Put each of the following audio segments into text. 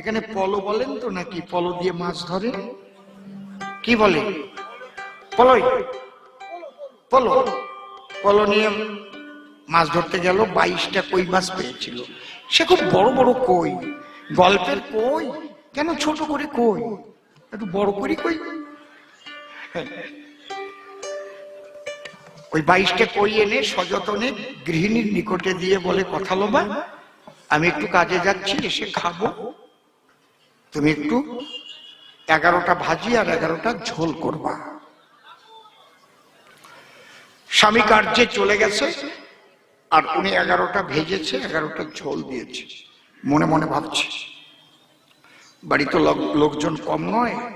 এখানে পলো বলেন তো নাকি পলো দিয়ে মাছ ধরে কি বলে? পলই। পলো। পলো নিয়ে মাছ ধরতে গেল, বাইশটা কই মাছ পেয়েছিল? সে খুব বড় বড় কই। গল্পের কই? কেন ছোট করে কই? একটু বড় করে কই? ওই বাইশটা কই এনে সযতনে গৃহিণীর নিকটে দিয়ে বলে, কথা লোবা, আমি একটু কাজে যাচ্ছি, এসে খাব। তুমি একটু এগারোটা ভাজি আর এগারোটা ঝোল করবা। স্বামী কার্যে চলে গেছে আর উনি এগারোটা ভেজেছে, এগারোটা ঝোল দিয়েছে। মনে মনে ভাবছে বাড়িতে লোক- লোকজন কম নয়,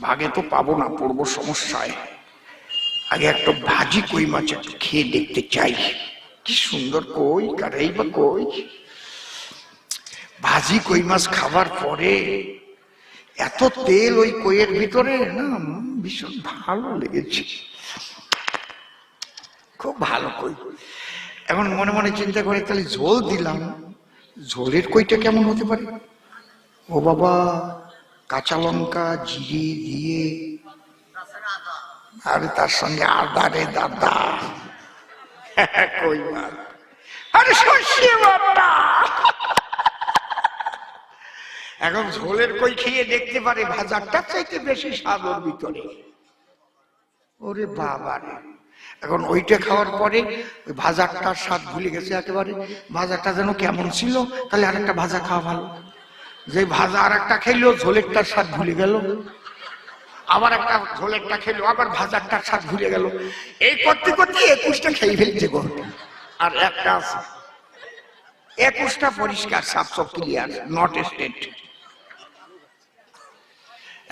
ভাগে তো পাবো না, পড়ব সমস্যায়। আগে একটা ভাজি কই মাছ একটু খেয়ে দেখতে চাই। কি সুন্দর কই কারাই বা কই? ভাজি কই মাছ খাবার পরে। এত তেল ওই কইয়ের ভিতরে, না, ভীষণ ভালো লেগেছে। খুব ভালো কই। এখন মনে মনে চিন্তা করে, তাহলে ঝোল দিলাম। ঝোলের কইটা কেমন হতে পারে? ও বাবা, কাঁচা লঙ্কা, জিরে দিয়ে, আর তার সঙ্গে আদা রে দাদা। কই মাছ? আরে সর্ষে বাটা এখন ঝোলের কই খেয়ে দেখতে পারে ভাজারটা চাইতে বেশি স্বাদ ওর ভিতরে। ওরে বাবা রে। এখন ওইটা খাওয়ার পরে ওই ভাজারটার স্বাদ ভুলে গেছে একেবারে। ভাজারটা যেন কেমন ছিল, তাহলে আরেকটা ভাজা খাওয়া ভালো। যে ভাজা আর একটা খেলো, ঝোলেরটার স্বাদ ভুলে গেল। আবার একটা ঝোলেরটা খেলো, আবার ভাজারটার স্বাদ ভুলে গেল। এই করতে করতে একুশটা খেয়ে ফেলছে গো। আর একটা আছে। একুশটা পরিষ্কার সাফ সব ক্লিয়ার নট স্টেট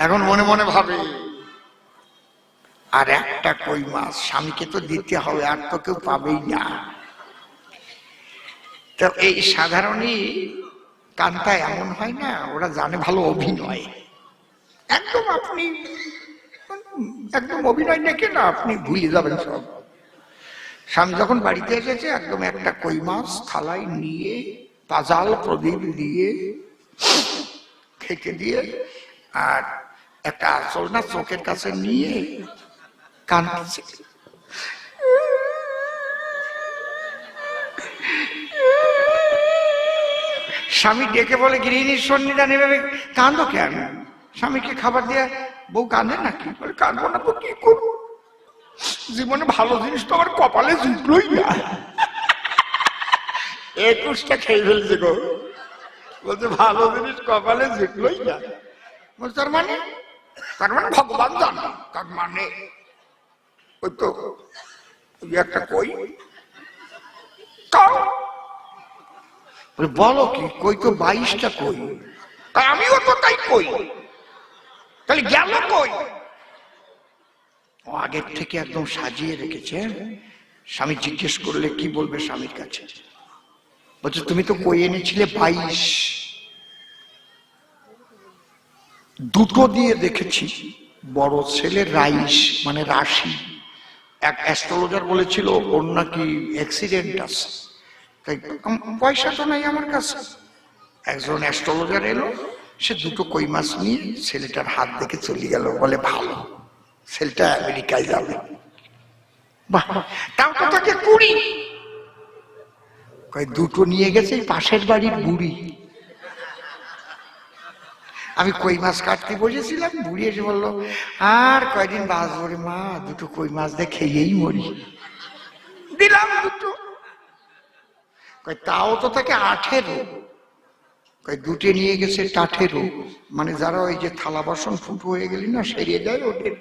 এখন মনে মনে ভাবে, আর একটা কই মাছ, স্বামীকে তো দিতে হবে, আর তো কেউ পাবেই না। তো এই সাধারণই কান্তা এমন হয় না, ওরা জানে ভালো অভিনয়। একদম আপনি, একদম অভিনয় দেখে না, আপনি ভুলে যাবেন সব। স্বামী যখন বাড়িতে এসেছে, একদম একটা কই মাছ থালায় নিয়ে, পাজাল প্রদীপ দিয়ে খেতে দিয়ে, আর একটা আসল না চোখের কাছে নিয়ে কাঁদছে স্বামী ডেকে বলে গৃহিণীর সন্নিধান এভাবে কাঁদো কেন? স্বামীকে খাবার দিয়ে বউ কাঁদে না কি বলে, কাঁদবো না তো কি করব? জীবনে ভালো জিনিস তো আমার কপালে জুটলোই না। একুশটা খেয়ে ফেলছে গো। বলছে, ভালো জিনিস কপালে জুটলোই না। বলছে, তার মানে? তার মানে ভগবান জানে, তার মানে ওই তো একটা কই? বলো কি, কই তো বাইশটা কই? আমিও তো তাই কই। তাহলে গেল কই? আগের থেকে একদম সাজিয়ে রেখেছে স্বামী জিজ্ঞেস করলে কি বলবে স্বামীর কাছে? বলছে, তুমি তো কই এনেছিলে বাইশ। দুটো দিয়ে দেখেছি, বড় ছেলে রাইস মানে রাশি। এক অ্যাস্ট্রোলজার বলেছিল, ওর নাকি অ্যাক্সিডেন্ট আছে। তাই পয়সা তো নাই আমার কাছে। একজন অ্যাস্ট্রোলজার এলো, সে দুটো কই মাছ নিয়ে ছেলেটার হাত দেখে চলে গেল, বলে, ভালো, ছেলেটা আমেরিকায় যাবে। তাও তো তাকে কুড়ি। দুটো নিয়ে গেছে পাশের বাড়ির বুড়ি। আমি কই মাছ কাটতে বসেছিলাম, বুড়ি এসে বলল, আর কয়দিন বাঁচবো রে মা, দুটো কই মাছ দিয়ে খেয়েই মরি। দিলাম দুটো। কয় তাও তো তাকে আঠেরো। দুটে নিয়ে গেছে টাঠেরো মানে যারা ওই যে থালা বাসন ফুটো হয়ে গেলি না, সেরিয়ে দেয় ওদের।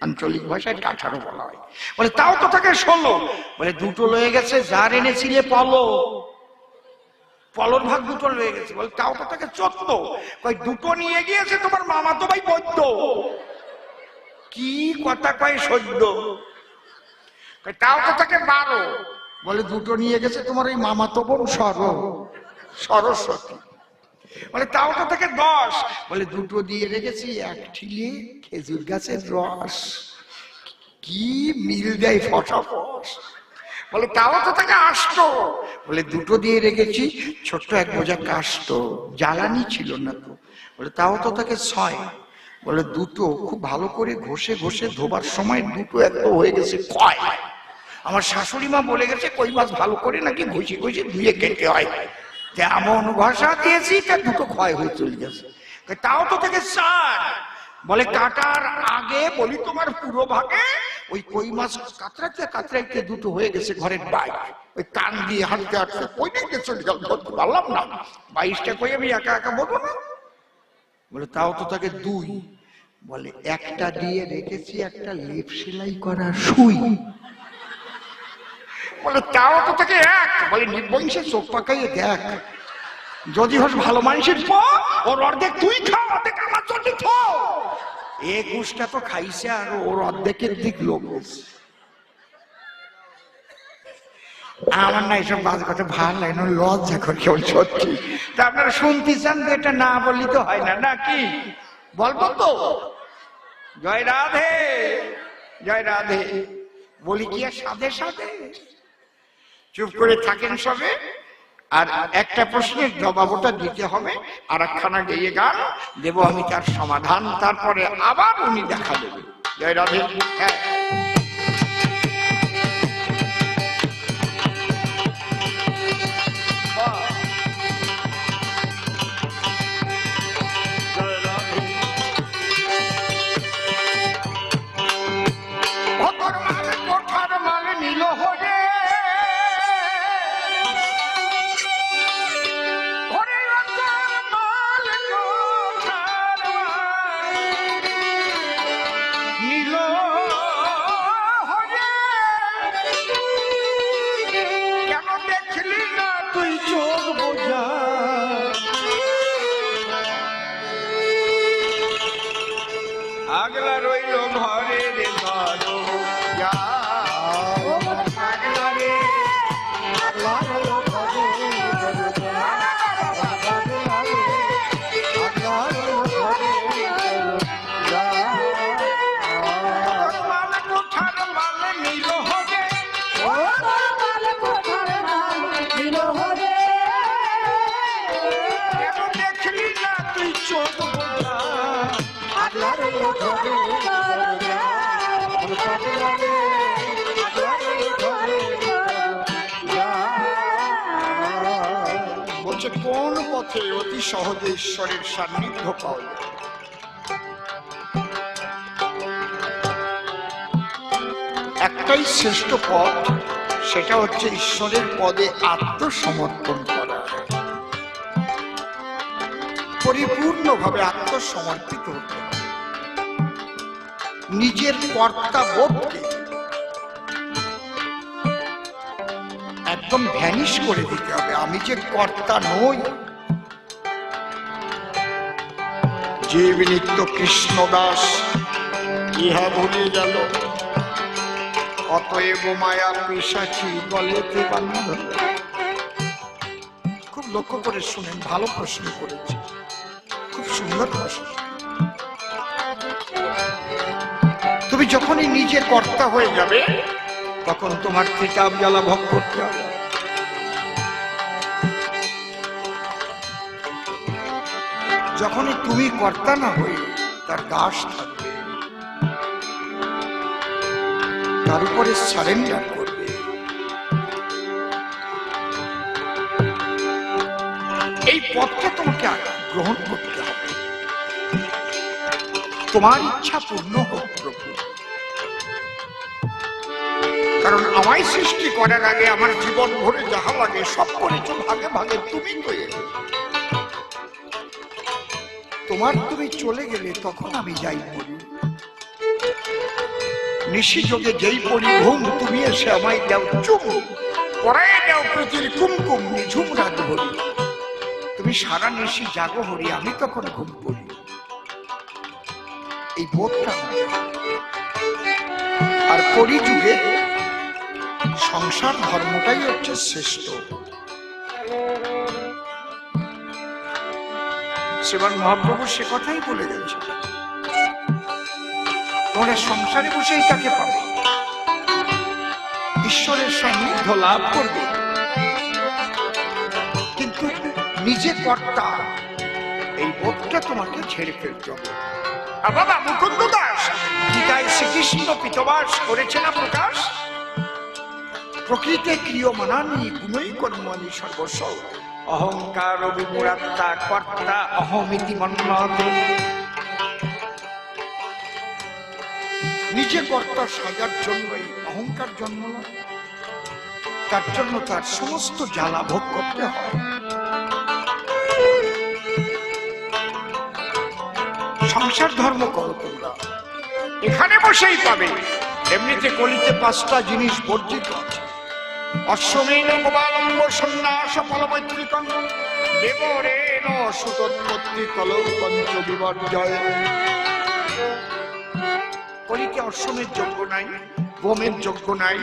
আঞ্চলিক ভাষায় টাঠারো বলা হয়। বলে, তাও তো তাকে ষোলো। বলে, দুটো লয়ে গেছে, যার এনেছিলে পলো। পলর ভাগ দুটো লয়ে গেছে। বলে, তাও তো তাকে চোদ্দ। কয়, দুটো নিয়ে গিয়েছে তোমার মামা তো ভাই বৈদ্য। কি কথা কয় সদ্য তাও তো তাকে বারো। বলে, দুটো নিয়ে গেছে তোমার ওই মামা তো বোন সর, সরস্বতী। বলে, তাও তো তাকে দশ। বলে, দুটো দিয়ে রেখেছি, এক ঠিলে খেজুর গাছের রস। কি মিল দেয় ফটাফট? বলে, তাও তো তাকে আসতো। বলে, দুটো দিয়ে রেখেছি, ছোট্ট এক বোঝা কাষ্ট জ্বালানি ছিল না তো। বলে, তাও তো তাকে ছয়। বলে, দুটো খুব ভালো করে ঘষে ঘষে ধোবার সময় দুটো এত হয়ে গেছে কয়। আমার শাশুড়ি মা বলে গেছে, কই মাছ ভালো করে নাকি ঘষে ঘষে ধুয়ে কেটে হয়। যে, এমন ঘষা দিয়েছি, তা দুটো ক্ষয় হয়ে চলে গেছে। তাও তো থেকে চার। বলে, কাটার আগে বলি তোমার পুরো ভাগে ওই কই মাছ কাতরাইতে কাতরাইতে দুটো হয়ে গেছে ঘরের বাইরে ওই কান দিয়ে হাঁটতে হাঁটতে কই দিকে চলে গেল, ধরতে পারলাম না। বাইশটা কই আমি একা একা বলব না? বলে, তাও তো তাকে দুই। বলে, একটা দিয়ে রেখেছি একটা লেপ সেলাই করা সুই। বলে, তাও তো তাকে এক। বলে, নির্বংশে চোখ পাকাইয়ে দেখ। যদি হোস ভালো মানুষের প ওর অর্ধেক তুই খা, অর্ধেক আমার জন্য থো। এ কুশটা তো খাইছে আর। ওর অর্ধেকের দিক লোক আমার না এইসব বাজ কথা, ভালো লাগে না, লজ্জা করে কেউ সত্যি। তা আপনারা শুনতে চান তো এটা না বললি তো হয় না, নাকি? বলব তো। জয় রাধে জয় রাধে। বলি কি আর সাধে সাধে? চুপ করে থাকেন সবে? আর একটা প্রশ্নের জবাব ওটা দিতে হবে। আর একখানা গেয়ে গান। দেব আমি তার সমাধান। তারপরে আবার উনি দেখা দেবে। জয় রাধে হ্যাঁ। মাল পথে অতি সহজে ঈশ্বরের সান্নিধ্য পাওয়া যায়। একটাই শ্রেষ্ঠ পথ, সেটা হচ্ছে ঈশ্বরের পদে আত্মসমর্পণ করা। পরিপূর্ণভাবে আত্মসমর্পিত হতে নিজের কর্তা বোধকে একদম ভ্যানিশ করে দিতে হবে। আমি যে কর্তা নই জীব নিত্য কৃষ্ণদাস ইহা ভুলে গেল। অতএব মায়া পিসাচি গলেতে বান্ধব খুব লক্ষ্য করে শুনেন, ভালো প্রশ্ন করেছে। খুব সুন্দর প্রশ্ন। তুমি যখনই নিজের কর্তা হয়ে যাবে, তখন তোমার কিতাব জ্বালা ভোগ করতে হবে। যখনই তুমি কর্তা না হয়ে তার দাস থাকবে, তার উপরে সারেন্ডার করবে। এই পথটা তোমাকে গ্রহণ করতে হবে। তোমার ইচ্ছা পূর্ণ হোক প্রভু। কারণ আমায় সৃষ্টি করার আগে আমার জীবন ভরে যাহা লাগে সব করেছ, ভাগে ভাগে তুমি হয়ে তোমার তুমি চলে গেলে তখন আমি যাই পড়ি নিশি যোগে যেই পড়ি ঘুম, তুমি এসে আমায় দাও চুম। পরায় দাও প্রীতির কুমকুম নিঝুম রাত তুমি সারা নিশি জাগো হরি, আমি তখন ঘুম পড়ি। এই বোধটা। আর পরিযুগে সংসার ধর্মটাই হচ্ছে শ্রেষ্ঠ। সেবার মহাপ্রভু সে কথাই বলে গেছে। তোমরা সংসারে বসেই তাকে পাবে। ঈশ্বরের সান্নিধ্য লাভ করবে। কিন্তু নিজে কর্তা, এই বোধটা তোমাকে ছেড়ে ফেলতে হবে। আর বাবা মুকুন্দ দাস গীতায় শ্রীকৃষ্ণ পিতবাস করেছে না প্রকাশ? প্রকৃতে ক্রিয়মানানি গুণই কর্মানি সর্বস্ব। অহংকার বিমূঢ়াত্মা কর্তা অহমিতি মন্নতে। নিজে কর্তা সাজার জন্যই অহংকার জন্ম না তার জন্য তার সমস্ত জ্বালা ভোগ করতে হয়। সংসার ধর্ম করো তোমরা। এখানে বসেই পাবে। এমনিতে কলিতে পাঁচটা জিনিস বর্জিত আছে। অশ্বমেন গোপালম্ব সন্ন্যাস ফলমৈত্রিকন দেবরেণ সুতোৎপত্তি কলৌ পঞ্চ বিবর্জয়। কলিতে অশ্বমের যোগ্য নাই বোমের যোগ্য নাই,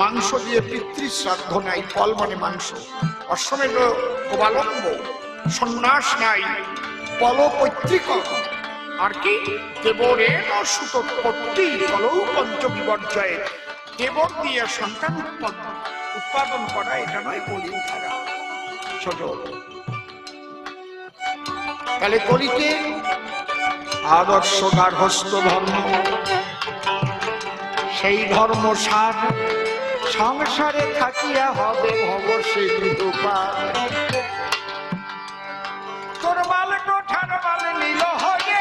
মাংস দিয়ে পিতৃ শ্রাদ্ধ নাই, ফল মানে মাংস। অশ্বমের গোপালম্ব সন্ন্যাস নাই পল পৈতৃক আর কি? দেবরেণ সুতোৎপত্তি কলৌ পঞ্চ বিবর্জয়। দেবর দিয়ে সন্তান উৎপন্ন। উৎপাদন করা, এটা নয় বলি থাকা ছোট তাহলে কলিতে আদর্শ গার্হস্থ ধর্ম সেই ধর্ম সার সংসারে থাকিয়া হবে ভব সে তোর মাল কোঠার মাল নীল হবে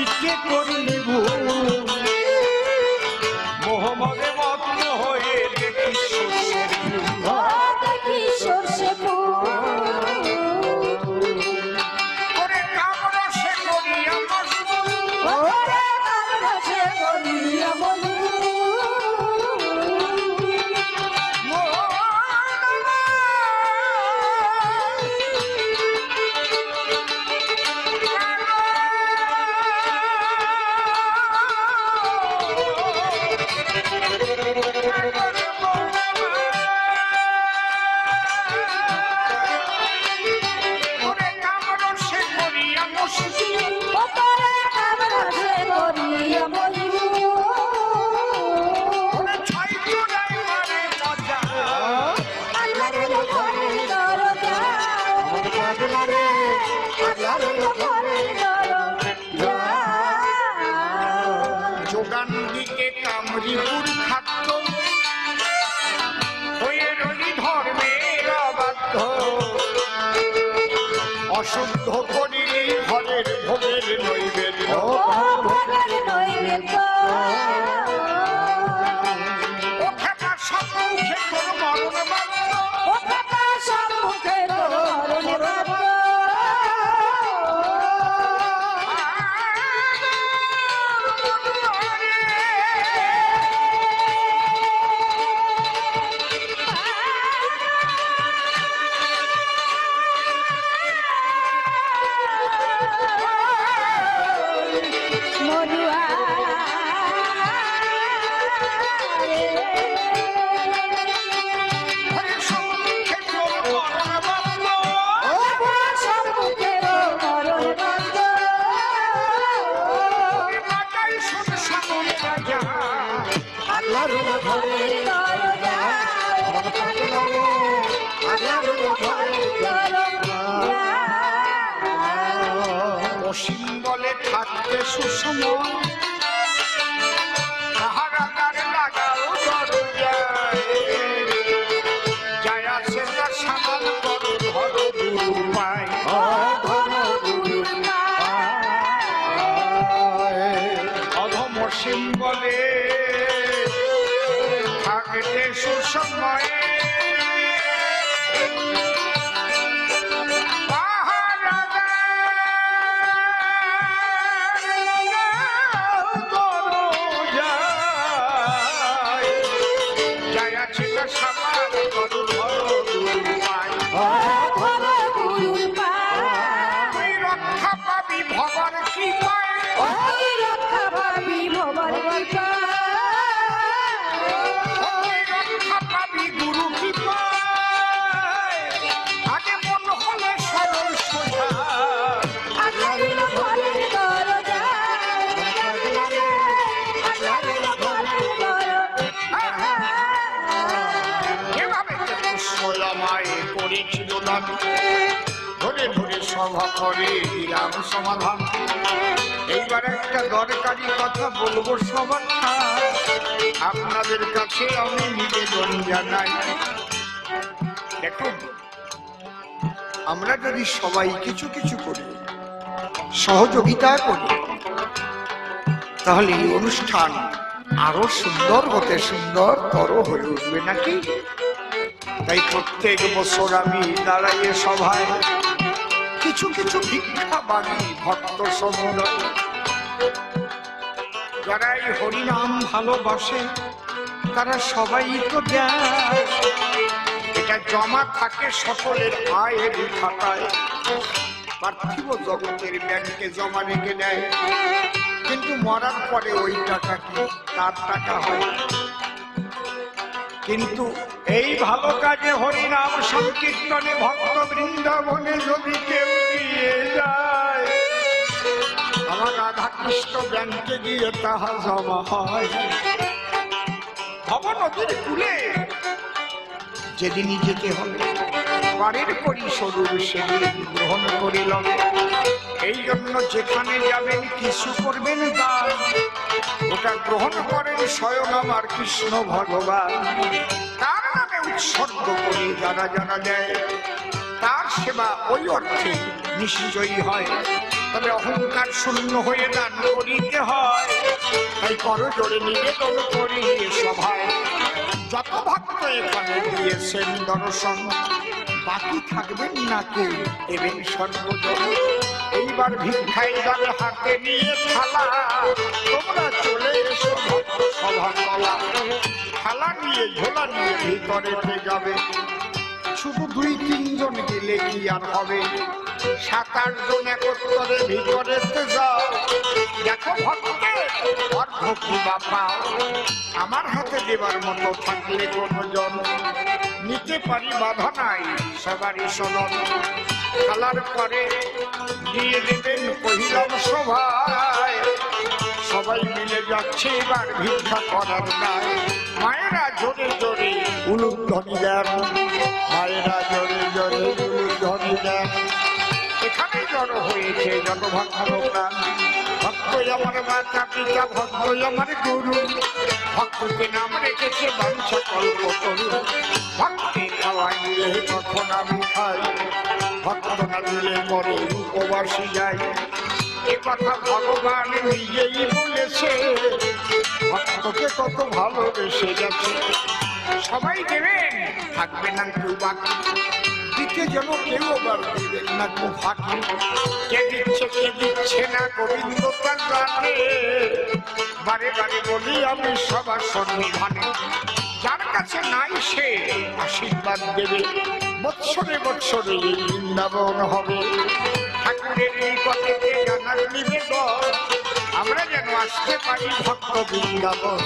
দিকে করলি ভুল মোহাম্মদে বলে থাকতে সুসময়ে সভা করে সমাধান এইবার একটা দরকারি কথা বলব সবার আপনাদের কাছে আমি নিবেদন জানাই। দেখুন, আমরা যদি সবাই কিছু কিছু করি, সহযোগিতা করি, তাহলে এই অনুষ্ঠান আরও সুন্দর হতে সুন্দর তর হয়ে উঠবে নাকি? তাই প্রত্যেক বছর আমি দাঁড়াইয়ে সভায় কিছু কিছু ভিক্ষা বাগি ভক্ত সমুদয়। যারা এই হরিনাম ভালোবাসে, তারা সবাই তো দেয়। এটা জমা থাকে সকলের আয়ের খাতায়। পার্থিব জগতের ব্যাংকে জমা রেখে দেয়। কিন্তু মরার পরে ওই টাকা কি তার টাকা হয়। কিন্তু এই ভালো কাজে হরিনাম সংকীর্তনে ভক্ত বৃন্দাবনে যদি কেউ দিয়ে যায়, আমার রাধা কৃষ্ণ ব্যাংকে গিয়ে তাহা জমা হয়। ভব নদীর কুলে যেদিনই যেতে হবে বাড়ির পরিস্বরূপ সেদিন গ্রহণ করিল। এই জন্য যেখানে যাবেন কিছু করবেন দান ওটা গ্রহণ করেন স্বয়ং আমার কৃষ্ণ ভগবান। উৎসর্গ করি যারা যারা দেয়, তার সেবা ওই অর্থে নিশ্চয়ই হয়। তবে অহংকার শূন্য হয়ে দান করিতে হয়। তাই করজোড়ে নিবেদন করি সভায়। যত ভক্ত এখানে দিয়েছেন দর্শন, বাকি থাকবেন না কেউ এবেন সর্বজন। এইবার ভিক্ষায় যাবে হাতে নিয়ে থালা। তোমরা চলে এসো ভক্ত সভা থালা নিয়ে, ঝোলা নিয়ে ভিতরেতে যাবে শুধু দুই, তিনজন গেলে কি আর হবে? সাত আট জন একত্রে ভিতরেতে যাও। দেখো ভক্তে অর্ধ কি বাপা আমার হাতে দেবার মতো থাকলে কোনো জন নিতে পারি বাধা নাই, সবারই সনদ খেলার পরে দিয়ে দেবেন কহিলাম সভায়। সবাই মিলে যাচ্ছে এবার ভিক্ষা করার দায় মায়েরা জোরে জোরে। উলুধ্বনি দেন। মায়েরা জোরে জোরে উলুধ্বনি দেন। এখানে জড়ো হয়েছে যত ভক্ত ভক্তই আমার মাতা পিতা ভক্তই আমার গুরু। ভক্তকে নাম রেখেছে বাঞ্ছা কল্প করু। ভক্তি খাওয়াই দিলে তখন আমি খাই ভক্ত না দিলে পরে উপবাসী যাই এ কথা ভগবান নিজেই বলেছে। ভক্তকে কত ভালোবেসে গেছে। সবাই দেবেন, থাকবে না কেউ বাকি। যেন কেউ আবার দেবেন কে দিচ্ছে কে দিচ্ছে না গোবিন্দ বারে বারে বলি আমি সবার সন্নিধানে। যার কাছে নাই সে আশীর্বাদ দেবে। বৎসরে বৎসরে বৃন্দাবন হবে। ঠাকুরের এই পথেতে জানার নিবেদন আমরা যেন আসতে পারি ভক্ত বৃন্দাবন।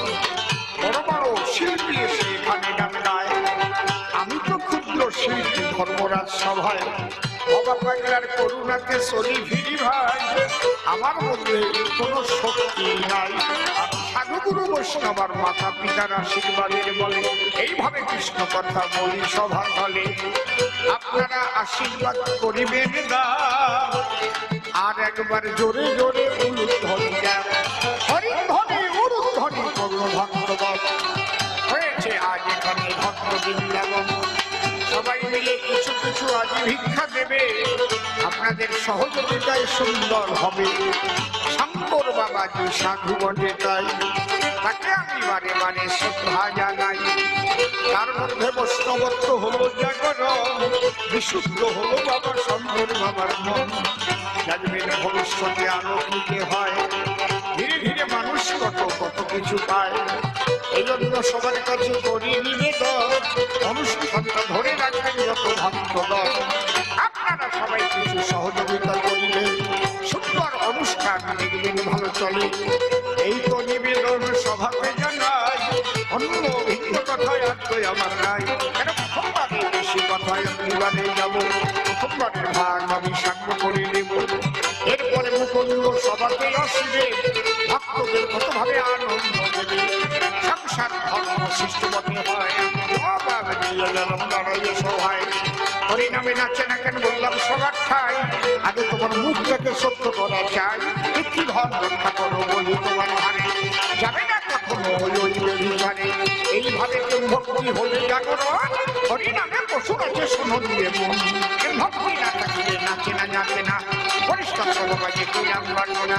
বড় বড় শিল্পী এসে গান গায় আমি তো ক্ষুদ্র শিল্পী, ধর্মরাজ সভায়। বাবা পাগলার করুণাতে চলি ভিড়ি ভাই। আমার মধ্যে কোনো শক্তি নাই। সাধুগুরু বৈষ্ণবার মাতা পিতার আশীর্বাদের বলে, এইভাবে কৃষ্ণ কথা বলি সভা হলে। আপনারা আশীর্বাদ করিবেন না। আর একবার জোরে জোরে উলুধ্বনি দেন হরিধ্বনি, উলুধ্বনি করুন ভক্তবাদ হয়েছে আজ এখানে ভক্ত বৃন্দাবন সবাই মিলে কিছু কিছু আজ ভিক্ষা দেবে। আপনাদের সহযোগিতায় সুন্দর হবে। শঙ্কর বাবা যে সাধু বটে তাই। তাকে আমি বারে বারে শ্রদ্ধা জানাই। তার মধ্যে বৈষ্ণবত্ব হলো জাগরণ। বিশুদ্ধ হলো বাবা শঙ্কর বাবার মন। জানবেন ভবিষ্যতে আলোকিত হয়। ধীরে ধীরে মানুষ কত কত কিছু পায়। এই জন্য সবার কাছে করি নিবেদন। রাখবেন যত আপনারা সবাই কিছু সহযোগিতা করিলে, সুন্দর অনুষ্ঠান দেখবেন ভালো চলে। এই তো নিবেদন সভাতে জানাই অন্য ভিন্ন কথায় আর আমার নাই? বেশি কথায় বাদে যাব? প্রথমবারের ভাগ আমি সাঙ্গ করে নেব। এরপরে মুকুন্দ সভাতে আসবে, ভক্তদের কতভাবে আনন্দ দেবে? সংসার ধর্ম সৃষ্টপতি হরিনামে নাচে না কেন বললাম সবার ঠাই আগে তোমার মুখটাকে সত্য করা চাই একটি রক্ষা করো বলি তোমার ঘরে যাবে না এইভাবে প্রেম ভক্তি হলে জাগরণ হরি পশু আছে শোনো দিয়ে মন ভক্তি না থাকলে নাচে না যাবে না পরিষ্কার সর্বকাজে কইলাম পারব না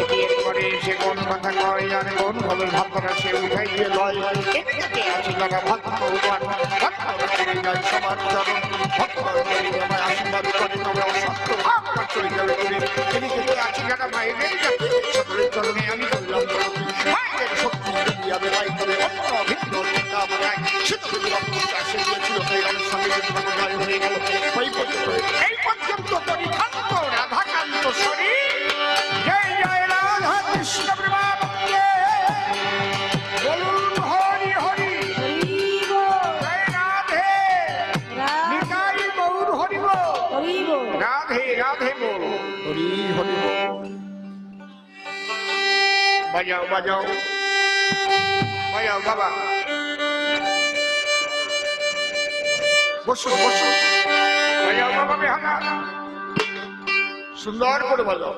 এটি এরপরে সে কোন কথা কয় আর কোন ভাবে ভাবনা সে উঠাই দিয়ে লয় এদিকে আছে যারা ভক্ত ভগবান ভক্ত করে যায় সবার চরণ ভক্ত করে আশীর্বাদ করে তবে অসত্য ভাব চলে এদিকে আছে যারা মায়েদের যাতে বাজাও বাজাও বাজাও বাবা বসুন বসুন বাজাও বাবা বেহানা সুন্দর করে বাজাও